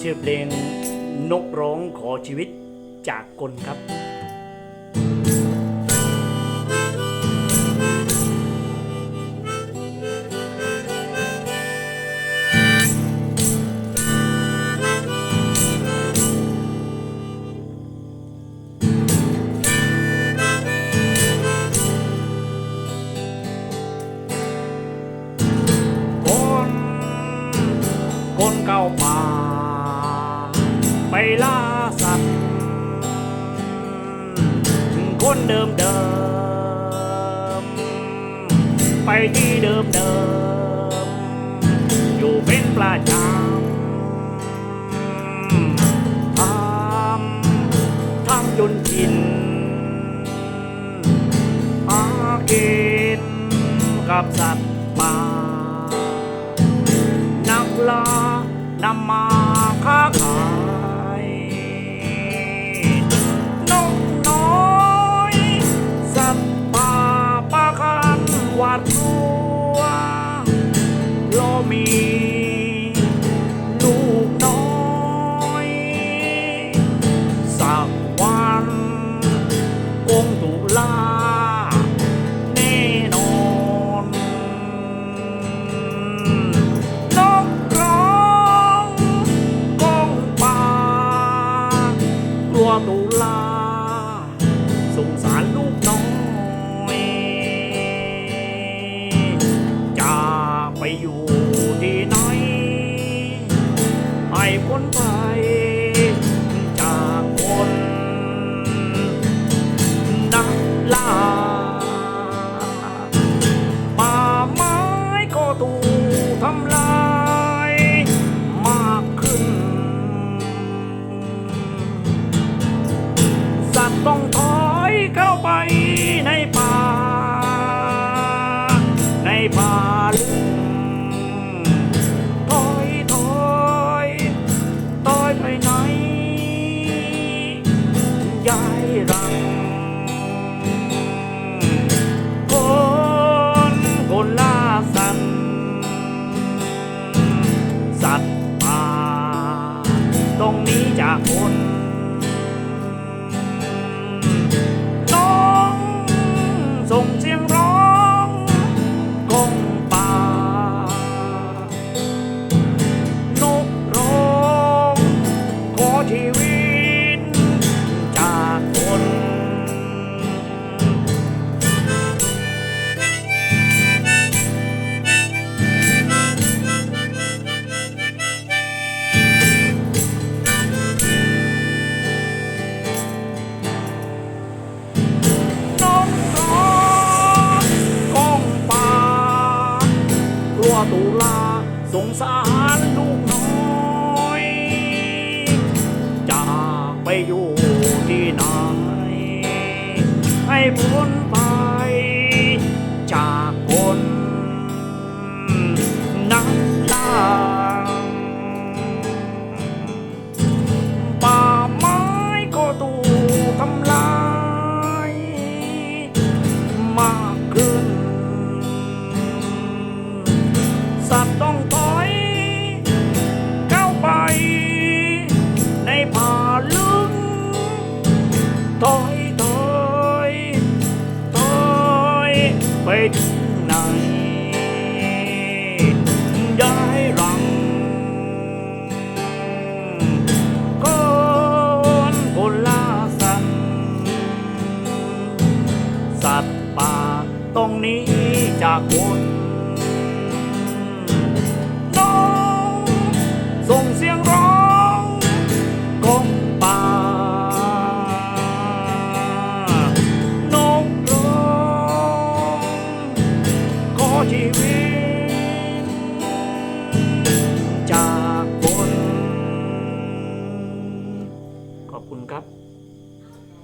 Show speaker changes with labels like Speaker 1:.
Speaker 1: ชื่อเพลงนกร้องขอชีวิตจากกลครับ เดิมเดิม ไปที่เดิมเดิม อยู่เป็นประจำทำทำจนชินอากินกับสัตว์ป่านักล่านำมา วตุลา 啊 อยู่ที่ไหนให้บุญ ไปถึงไหนได้รังก้อนคนลาสัสัตว์ป่าตรงนี้จากคน